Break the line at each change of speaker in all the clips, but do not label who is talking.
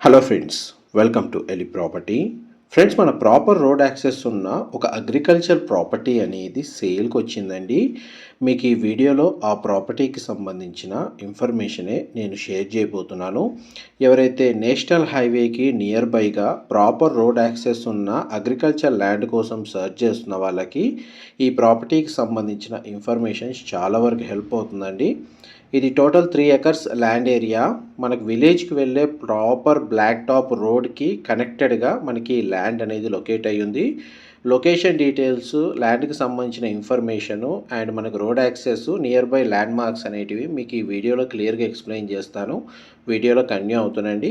Hello friends welcome to ఎలి property friends మన proper road access ఉన్న ఒక అగ్రికల్చర్ ప్రాపర్టీ అనేది సేల్కి వచ్చిందండి. మీకు ఈ వీడియోలో ఆ ప్రాపర్టీకి సంబంధించిన ఇన్ఫర్మేషనే నేను షేర్ చేయబోతున్నాను. ఎవరైతే నేషనల్ హైవేకి నియర్ బైగా ప్రాపర్ రోడ్ యాక్సెస్ ఉన్న అగ్రికల్చర్ ల్యాండ్ కోసం సర్చ్ చేస్తున్న వాళ్ళకి ఈ ప్రాపర్టీకి సంబంధించిన ఇన్ఫర్మేషన్ చాలా వరకు హెల్ప్ అవుతుందండి. ఇది total three acres land area మనకు విలేజ్కి వెళ్ళే ప్రాపర్ బ్లాక్ టాప్ రోడ్కి కనెక్టెడ్గా మనకి ల్యాండ్ అనేది లొకేట్ అయ్యి ఉంది లొకేషన్ డీటెయిల్స్ ల్యాండ్కి సంబంధించిన ఇన్ఫర్మేషను అండ్ మనకు road access nearby landmarks అనేటివి మీకు ఈ వీడియోలో క్లియర్గా ఎక్స్ప్లెయిన్ చేస్తాను. వీడియోలో కన్యూ అవుతునండి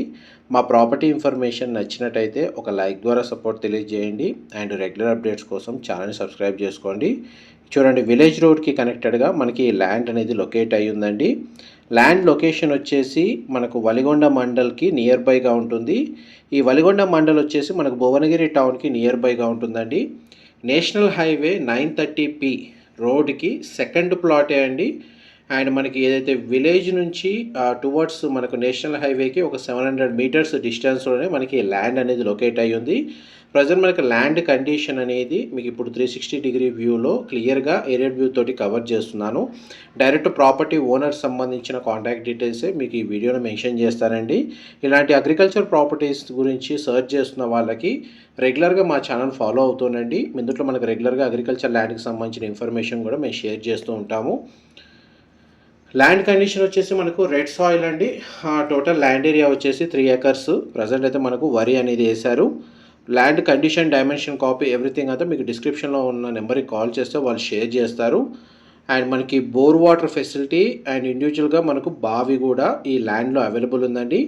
మా ప్రాపర్టీ ఇన్ఫర్మేషన్ నచ్చినట్టయితే ఒక లైక్ ద్వారా సపోర్ట్ తెలియజేయండి. అండ్ రెగ్యులర్ అప్డేట్స్ కోసం ఛానల్ని సబ్స్క్రైబ్ చేసుకోండి. చూడండి విలేజ్ రోడ్కి కనెక్టెడ్గా మనకి ల్యాండ్ అనేది లొకేట్ అయి ఉందండి. ల్యాండ్ లొకేషన్ వచ్చేసి మనకు వలిగొండ మండల్కి నియర్ బైగా ఉంటుంది. ఈ వలిగొండ మండల్ వచ్చేసి మనకు భువనగిరి టౌన్కి నియర్ బైగా ఉంటుందండి national highway nine thirty P రోడ్కి సెకండ్ ప్లాటే అండి. అండ్ మనకి ఏదైతే విలేజ్ నుంచి టువర్డ్స్ మనకు నేషనల్ హైవేకి ఒక సెవెన్ హండ్రెడ్ మీటర్స్ డిస్టెన్స్లోనే మనకి ల్యాండ్ అనేది లొకేట్ అయ్యి ఉంది. ప్రజెంట్ మనకి ల్యాండ్ కండిషన్ అనేది మీకు ఇప్పుడు త్రీ సిక్స్టీ డిగ్రీ వ్యూలో క్లియర్గా ఏరియడ్ వ్యూ తోటి కవర్ చేస్తున్నాను. డైరెక్ట్ ప్రాపర్టీ ఓనర్ సంబంధించిన కాంటాక్ట్ డీటెయిల్సే మీకు ఈ వీడియోలో మెన్షన్ చేస్తానండి. ఇలాంటి అగ్రికల్చర్ ప్రాపర్టీస్ గురించి సర్చ్ చేస్తున్న వాళ్ళకి రెగ్యులర్గా మా ఛానల్ ఫాలో అవుతుండండి ఇందులో మనకు రెగ్యులర్గా అగ్రికల్చర్ ల్యాండ్కి సంబంధించిన ఇన్ఫర్మేషన్ కూడా మేము షేర్ చేస్తూ ఉంటాము. ల్యాండ్ కండిషన్ వచ్చేసి మనకు రెడ్ సాయిల్ అండి. టోటల్ ల్యాండ్ ఏరియా వచ్చేసి త్రీ ఏకర్స్ ప్రజెంట్ అయితే మనకు వరి అనేది వేశారు. Land condition dimension copy everything అంతా మీకు డిస్క్రిప్షన్లో ఉన్న నెంబర్కి కాల్ చేస్తే వాళ్ళు షేర్ చేస్తారు. అండ్ మనకి బోర్ వాటర్ ఫెసిలిటీ అండ్ ఇండివిజువల్గా మనకు బావి కూడా ఈ ల్యాండ్లో అవైలబుల్ ఉందండి.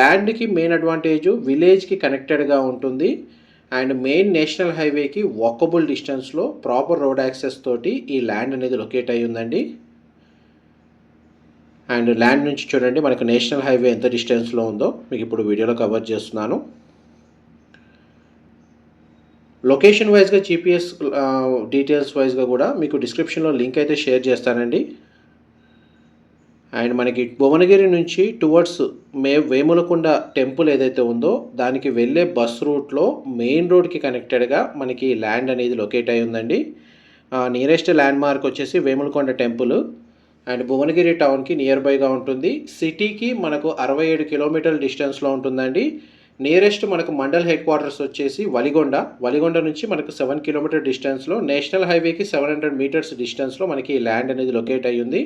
ల్యాండ్కి మెయిన్ అడ్వాంటేజ్ విలేజ్కి కనెక్టెడ్గా ఉంటుంది. అండ్ మెయిన్ నేషనల్ హైవేకి వాకబుల్ డిస్టెన్స్లో ప్రాపర్ రోడ్ యాక్సెస్ తోటి ఈ ల్యాండ్ అనేది లొకేట్ అయి ఉందండి. అండ్ ల్యాండ్ నుంచి చూడండి మనకు నేషనల్ హైవే ఎంత డిస్టెన్స్లో ఉందో మీకు ఇప్పుడు వీడియోలో కవర్ చేస్తున్నాను. లొకేషన్ వైజ్గా జీపీఎస్ డీటెయిల్స్ వైజ్గా కూడా మీకు డిస్క్రిప్షన్లో లింక్ అయితే షేర్ చేస్తానండి. అండ్ మనకి భువనగిరి నుంచి టువర్డ్స్ మే వేములకొండ టెంపుల్ ఏదైతే ఉందో దానికి వెళ్ళే బస్ రూట్లో మెయిన్ రోడ్కి కనెక్టెడ్గా మనకి ల్యాండ్ అనేది లొకేట్ అయి ఉందండి. నియరెస్ట్ ల్యాండ్ మార్క్ వచ్చేసి వేములకొండ టెంపుల్. అండ్ భువనగిరి టౌన్కి నియర్ బైగా ఉంటుంది. సిటీకి మనకు అరవై ఏడు కిలోమీటర్ల డిస్టెన్స్లో ఉంటుందండి. నియరెస్ట్ మనకు మండల్ హెడ్ క్వార్టర్స్ వచ్చేసి వలిగొండ. వలిగొండ నుంచి మనకు సెవెన్ కిలోమీటర్ డిస్టెన్స్లో నేషనల్ హైవేకి సెవెన్ హండ్రెడ్ మీటర్స్ డిస్టెన్స్లో మనకి ల్యాండ్ అనేది లొకేట్ అయ్యింది.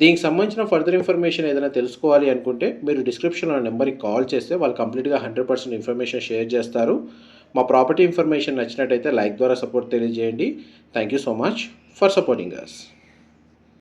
దీనికి సంబంధించిన ఫర్దర్ ఇన్ఫర్మేషన్ ఏదైనా తెలుసుకోవాలి అనుకుంటే మీరు డిస్క్రిప్షన్లో నెంబర్కి కాల్ చేస్తే వాళ్ళు కంప్లీట్గా హండ్రెడ్ పర్సెంట్ ఇన్ఫర్మేషన్ షేర్ చేస్తారు. మా ప్రాపర్టీ ఇన్ఫర్మేషన్ నచ్చినట్టయితే లైక్ ద్వారా సపోర్ట్ తెలియజేయండి. Thank you so much for supporting us